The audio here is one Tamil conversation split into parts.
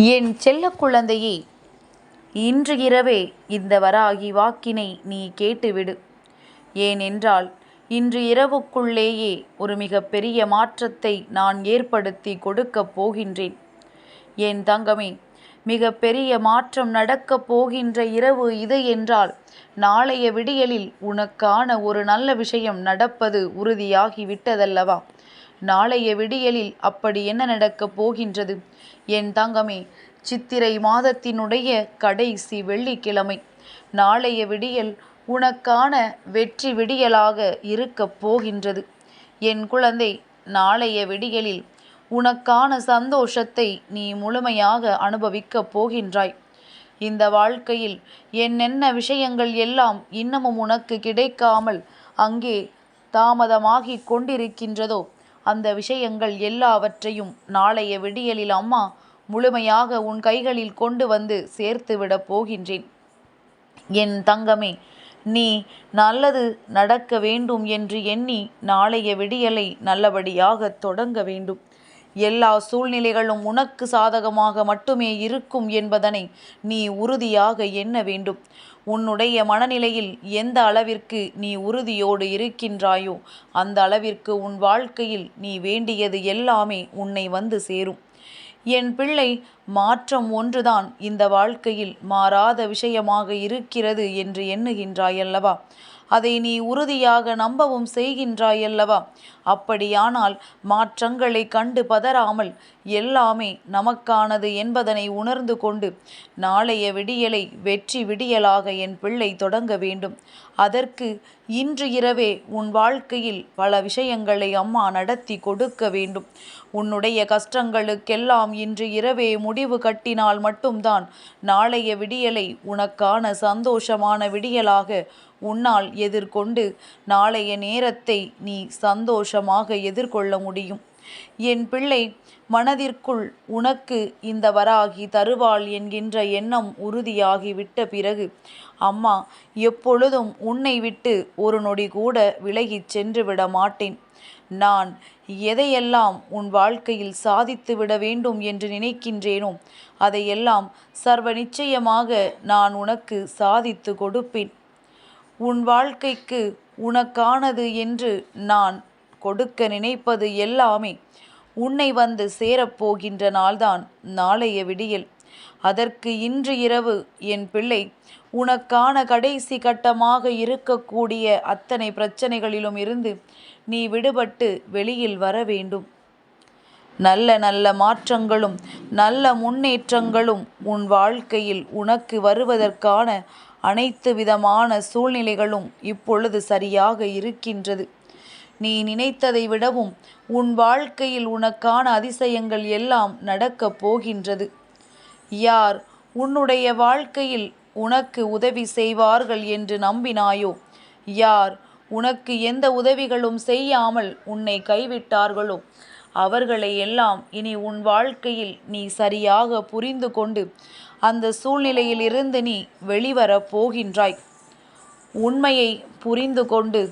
என் செல்ல குழந்தையே இன்று இரவே இந்த வராகி வாக்கினை நீ கேட்டுவிடு. ஏனென்றால் இன்று இரவுக்குள்ளேயே ஒரு மிகப்பெரிய மாற்றத்தை நான் ஏற்படுத்தி கொடுக்கப் போகின்றேன். என் தங்கமே மிகப்பெரிய மாற்றம் நடக்கப் போகின்ற இரவு இது என்றால் நாளைய விடியலில் உனக்கான ஒரு நல்ல விஷயம் நடப்பது உறுதியாகிவிட்டதல்லவா? நாளைய விடியலில் அப்படி என்ன நடக்கப் போகின்றது? என் தங்கமே சித்திரை மாதத்தினுடைய கடைசி வெள்ளிக்கிழமை. நாளைய விடியல் உனக்கான வெற்றி விடியலாக இருக்கப் போகின்றது. என் குழந்தை நாளைய விடியலில் உனக்கான சந்தோஷத்தை நீ முழுமையாக அனுபவிக்கப் போகின்றாய். இந்த வாழ்க்கையில் என்னென்ன விஷயங்கள் எல்லாம் இன்னமும் உனக்கு கிடைக்காமல் அங்கே தாமதமாகிக் கொண்டிருக்கின்றதோ அந்த விஷயங்கள் எல்லாவற்றையும் நாளைய விடியலில் அம்மா முழுமையாக உன் கைகளில் கொண்டு வந்து சேர்த்துவிடப் போகின்றேன். என் தங்கமே நீ நல்லது நடக்க வேண்டும் என்று எண்ணி நாளைய விடியலை நல்லபடியாக தொடங்க வேண்டும். எல்லா சூழ்நிலைகளும் உனக்கு சாதகமாக மட்டுமே இருக்கும் என்பதனை நீ உறுதியாக எண்ண வேண்டும். உன்னுடைய மனநிலையில் எந்த அளவிற்கு நீ உறுதியோடு இருக்கின்றாயோ அந்த அளவிற்கு உன் வாழ்க்கையில் நீ வேண்டியது எல்லாமே உன்னை வந்து சேரும். என் பிள்ளை மாற்றம் ஒன்றுதான் இந்த வாழ்க்கையில் மாறாத விஷயமாக இருக்கிறது என்று எண்ணுகின்றாயல்லவா? அதை நீ உறுதியாக நம்பவும் செய்கின்றாயல்லவா? அப்படியானால் மாற்றங்களை கண்டு பதறாமல் எல்லாமே நமக்கானது என்பதனை உணர்ந்து கொண்டு நாளைய விடியலை வெற்றி விடியலாக என் பிள்ளை தொடங்க வேண்டும். அதற்கு இன்று இரவே உன் வாழ்க்கையில் பல விஷயங்களை அம்மா நடத்தி கொடுக்க வேண்டும். உன்னுடைய கஷ்டங்களுக்கெல்லாம் இன்று இரவே முடிவு கட்டினால் மட்டும்தான் நாளைய விடியலை உனக்கான சந்தோஷமான விடியலாக உன்னால் எதிர்கொண்டு நாளைய நேரத்தை நீ சந்தோஷமாக எதிர்கொள்ள முடியும். என் பிள்ளை மனதிற்குள் உனக்கு இந்த வராகி தருவாள் என்கின்ற எண்ணம் உறுதியாகி விட்ட பிறகு அம்மா எப்பொழுதும் உன்னை விட்டு ஒரு நொடி கூட விலகிச் சென்று விட மாட்டேன். நான் எதையெல்லாம் உன் வாழ்க்கையில் சாதித்து விட வேண்டும் என்று நினைக்கின்றேனோ அதையெல்லாம் சர்வ நிச்சயமாக நான் உனக்கு சாதித்து கொடுப்பேன். உன் வாழ்க்கைக்கு உனக்கானது என்று நான் கொடுக்க நினைப்பது எல்லாமே உன்னை வந்து சேரப்போகின்ற நாள்தான் நாளைய விடியல். அதற்கு இன்று இரவு என் பிள்ளை உனக்கான கடைசி கட்டமாக இருக்கக்கூடிய அத்தனை பிரச்சனைகளிலும் இருந்து நீ விடுபட்டு வெளியில் வர வேண்டும். நல்ல நல்ல மாற்றங்களும் நல்ல முன்னேற்றங்களும் உன் வாழ்க்கையில் உனக்கு வருவதற்கான அனைத்து விதமான சூழ்நிலைகளும் இப்பொழுது சரியாக இருக்கின்றது. நீ நினைத்ததை விடவும் உன் வாழ்க்கையில் உனக்கான அதிசயங்கள் எல்லாம் நடக்கப் போகின்றது. யார் உன்னுடைய வாழ்க்கையில் உனக்கு உதவி செய்வார்கள் என்று நம்பினாயோ? யார் உனக்கு எந்த உதவிகளும் செய்யாமல் உன்னை கைவிட்டார்களோ? அவர்களை எல்லாம் இனி உன் வாழ்க்கையில் நீ சரியாக புரிந்து கொண்டு அந்த சூழ்நிலையில் இருந்து நீ வெளிவரப் போகின்றாய். உண்மையை புரிந்து கொண்டு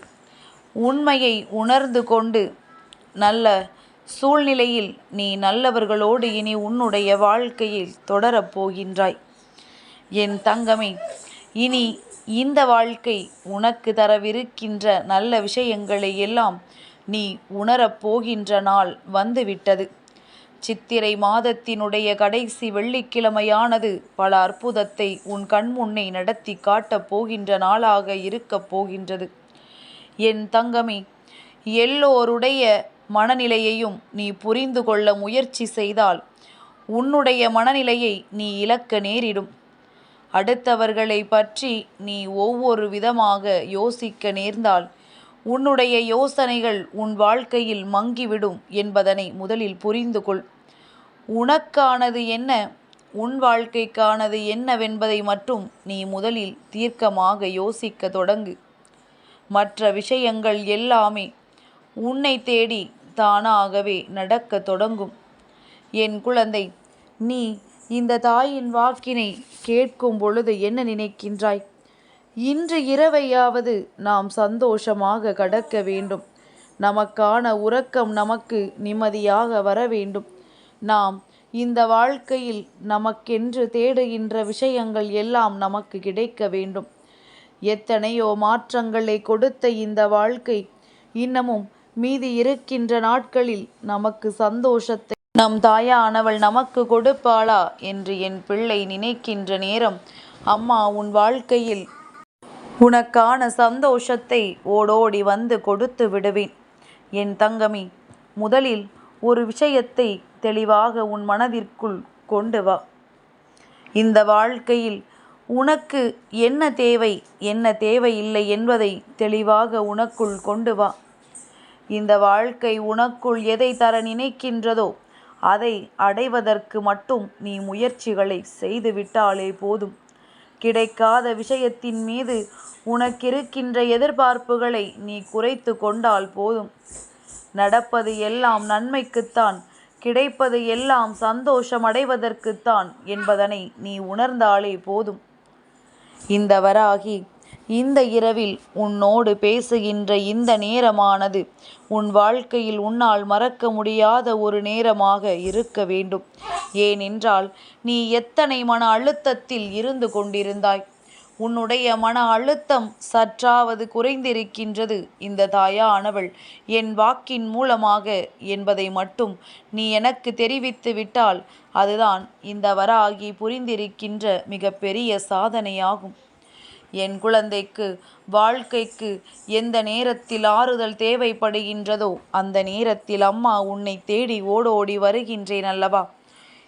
உண்மையை உணர்ந்து கொண்டு நல்ல சூழ்நிலையில் நீ நல்லவர்களோடு இனி உன்னுடைய வாழ்க்கையில் தொடரப் போகின்றாய். என் தங்கமே இனி இந்த வாழ்க்கை உனக்கு தரவிருக்கின்ற நல்ல விஷயங்களை எல்லாம் நீ உணரப் போகின்ற நாள் வந்துவிட்டது. சித்திரை மாதத்தினுடைய கடைசி வெள்ளிக்கிழமையானது பல அற்புதத்தை உன் கண்முன்னே நடத்தி காட்டப் போகின்ற நாளாக இருக்கப் போகின்றது. என் தங்கமே எல்லோருடைய மனநிலையையும் நீ புரிந்து கொள்ள முயற்சி செய்தால் உன்னுடைய மனநிலையை நீ இழக்க நேரிடும். அடுத்தவர்களை பற்றி நீ ஒவ்வொரு விதமாக யோசிக்க நேர்ந்தால் உன்னுடைய யோசனைகள் உன் வாழ்க்கையில் மங்கிவிடும் என்பதனை முதலில் புரிந்து கொள். உனக்கானது என்ன உன் வாழ்க்கைக்கானது என்னவென்பதை மட்டும் நீ முதலில் தீர்க்கமாக யோசிக்க தொடங்கு. மற்ற விஷயங்கள் எல்லாமே உன்னை தேடி தானாகவே நடக்க தொடங்கும். என் குழந்தை நீ இந்த தாயின் வாக்கினை கேட்கும் பொழுது என்ன நினைக்கின்றாய்? இன்று இரவையாவது நாம் சந்தோஷமாக கடக்க வேண்டும். நமக்கான உறக்கம் நமக்கு நிம்மதியாக வர வேண்டும். நாம் இந்த வாழ்க்கையில் நமக்கென்று தேடுகின்ற விஷயங்கள் எல்லாம் நமக்கு கிடைக்க வேண்டும். எத்தனையோ மாற்றங்களை கொடுத்த இந்த வாழ்க்கை இன்னமும் மீதி இருக்கின்ற நாட்களில் நமக்கு சந்தோஷத்தை நம் தாயானவள் நமக்கு கொடுப்பாளா? என்று என் பிள்ளை நினைக்கின்ற நேரம். அம்மா உன் வாழ்க்கையில் உனக்கான சந்தோஷத்தை ஓடோடி வந்து கொடுத்து விடுவேன். என் தங்கமி முதலில் ஒரு விஷயத்தை தெளிவாக உன் மனதிற்குள் கொண்டு வா. இந்த வாழ்க்கையில் உனக்கு என்ன தேவை என்ன தேவையில்லை என்பதை தெளிவாக உனக்குள் கொண்டு வா. இந்த வாழ்க்கை உனக்குள் எதை தர நினைக்கின்றதோ அதை அடைவதற்கு மட்டும் நீ முயற்சிகளை செய்துவிட்டாலே போதும். கிடைக்காத விஷயத்தின் மீது உனக்கிருக்கின்ற எதிர்பார்ப்புகளை நீ குறைத்து கொண்டால் போதும். நடப்பது எல்லாம் நன்மைக்குத்தான் கிடைப்பது எல்லாம் சந்தோஷம் அடைவதற்குத்தான் என்பதனை நீ உணர்ந்தாலே போதும். இந்த வராகி இந்த இரவில் உன்னோடு பேசுகின்ற இந்த நேரமானது உன் வாழ்க்கையில் உன்னால் மறக்க முடியாத ஒரு நேரமாக இருக்க வேண்டும். ஏனென்றால் நீ எத்தனை மன அழுத்தத்தில் இருந்து கொண்டிருந்தாய்? உன்னுடைய மன அழுத்தம் சற்றாவது குறைந்திருக்கின்றது. இந்த தாயானவள் என் வாக்கின் மூலமாக என்பதை மட்டும் நீ எனக்கு தெரிவித்து விட்டால் அதுதான் இந்த வராகி புரிந்திருக்கின்ற மிகப்பெரிய சாதனையாகும். என் குழந்தைக்கு வாழ்க்கைக்கு எந்த நேரத்தில் ஆறுதல் தேவைப்படுகின்றதோ அந்த நேரத்தில் அம்மா உன்னை தேடி ஓடோடி வருகின்றேன் அல்லவா?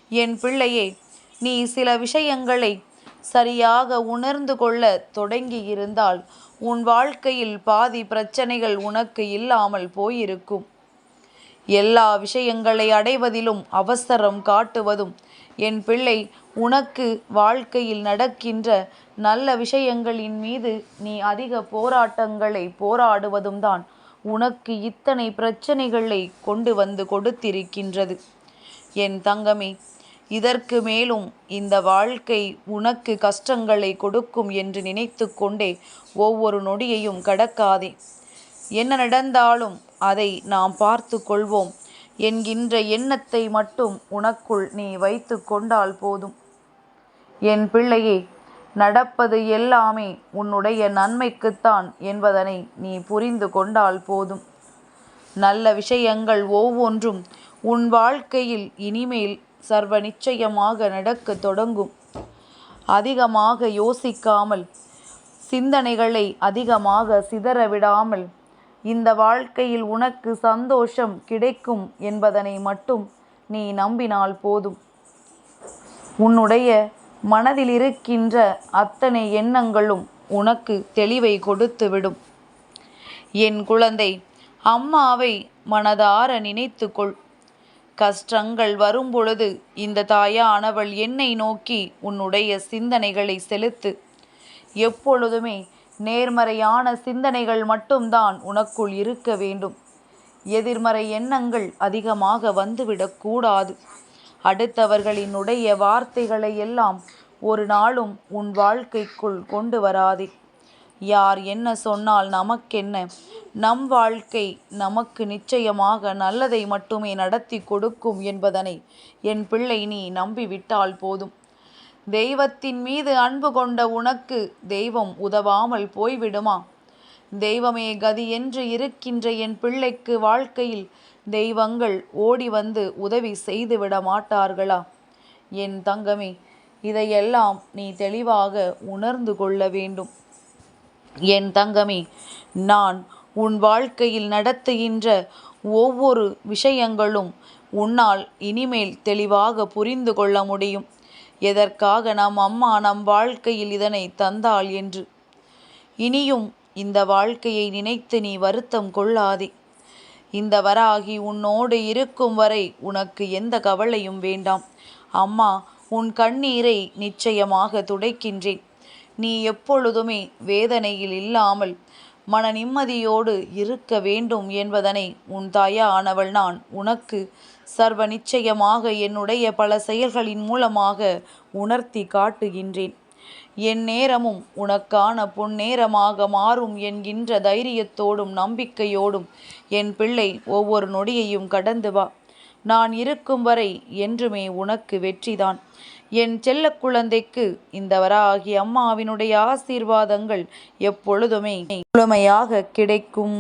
என் பிள்ளையே நீ சில விஷயங்களை சரியாக உணர்ந்து கொள்ள தொடங்கியிருந்தால் உன் வாழ்க்கையில் பாதி பிரச்சனைகள் உனக்கு இல்லாமல் போயிருக்கும். எல்லா விஷயங்களை அடைவதிலும் அவசரம் காட்டுவதும். என் பிள்ளை உனக்கு வாழ்க்கையில் நடக்கின்ற நல்ல விஷயங்களின் மீது நீ அதிக போராட்டங்களை போராடுவதும் தான் உனக்கு இத்தனை பிரச்சனைகளை கொண்டு வந்து கொடுத்திருக்கின்றது. என் தங்கமே இதற்கு மேலும் இந்த வாழ்க்கை உனக்கு கஷ்டங்களை கொடுக்கும் என்று நினைத்து கொண்டே ஒவ்வொரு நொடியையும் கடக்காதே. என்ன நடந்தாலும் அதை நாம் பார்த்து கொள்வோம் என்கின்ற எண்ணத்தை மட்டும் உனக்குள் நீ வைத்து கொண்டால் போதும். என் பிள்ளையே நடப்பது எல்லாமே உன்னுடைய நன்மைக்குத்தான் என்பதனை நீ புரிந்து கொண்டால் போதும். நல்ல விஷயங்கள் ஒவ்வொன்றும் உன் வாழ்க்கையில் இனிமேல் சர்வ நிச்சயமாக நடக்க தொடங்கும். அதிகமாக யோசிக்காமல் சிந்தனைகளை அதிகமாக சிதறவிடாமல் இந்த வாழ்க்கையில் உனக்கு சந்தோஷம் கிடைக்கும் என்பதனை மட்டும் நீ நம்பினால் போதும். உன்னுடைய மனதில் இருக்கின்ற அத்தனை எண்ணங்களும் உனக்கு தெளிவை கொடுத்துவிடும் என் குழந்தை அம்மாவை மனதார நினைத்துக்கொள். கஷ்டங்கள் வரும்பொழுது இந்த தாயானவள் என்னை நோக்கி உன்னுடைய சிந்தனைகளை செலுத்து. எப்பொழுதுமே நேர்மறையான சிந்தனைகள் மட்டும்தான் உனக்குள் இருக்க வேண்டும். எதிர்மறை எண்ணங்கள் அதிகமாக வந்துவிடக்கூடாது அடுத்தவர்களினுடைய வார்த்தைகளை எல்லாம் ஒரு நாளும் உன் வாழ்க்கைக்குள் கொண்டு வராதே. யார் என்ன சொன்னால் நமக்கென்ன? நம் வாழ்க்கை நமக்கு நிச்சயமாக நல்லதை மட்டுமே நடத்தி கொடுக்கும் என்பதனை என் பிள்ளை நீ நம்பிவிட்டால் போதும். தெய்வத்தின் மீது அன்பு கொண்ட உனக்கு தெய்வம் உதவாமல் போய்விடுமா? தெய்வமே கதி என்று இருக்கின்ற என் பிள்ளைக்கு வாழ்க்கையில் தெய்வங்கள் ஓடி வந்து உதவி செய்துவிட மாட்டார்களா? என் தங்கமே இதையெல்லாம் நீ தெளிவாக உணர்ந்து கொள்ள வேண்டும். என் தங்கமே நான் உன் வாழ்க்கையில் நடத்துகின்ற ஒவ்வொரு விஷயங்களும் உன்னால் இனிமேல் தெளிவாக புரிந்து கொள்ள முடியும். எதற்காக நம் அம்மா நம் வாழ்க்கையில் இதனை தந்தாள் என்று? இனியும் இந்த வாழ்க்கையை நினைத்து நீ வருத்தம் கொள்ளாதே. இந்த வராகி உன்னோடு இருக்கும் வரை உனக்கு எந்த கவலையும் வேண்டாம். அம்மா உன் கண்ணீரை நிச்சயமாக துடைக்கின்றேன். நீ எப்பொழுதுமே வேதனையில் இல்லாமல் மன நிம்மதியோடு இருக்க வேண்டும் என்பதனை உன் தாயானவள் நான் உனக்கு சர்வ நிச்சயமாக என்னுடைய பல செயல்களின் மூலமாக உணர்த்தி காட்டுகின்றேன். என் நேரமும் உனக்கான பொன்னேரமாக மாறும் என்கின்ற தைரியத்தோடும் நம்பிக்கையோடும் என் பிள்ளை ஒவ்வொரு நொடியையும் கடந்து வா. நான் இருக்கும் வரை என்றுமே உனக்கு வெற்றிதான். என் செல்லக் குழந்தைக்கு இந்த வராகி அம்மாவினுடைய ஆசீர்வாதங்கள் எப்பொழுதுமே முழுமையாக கிடைக்கும்.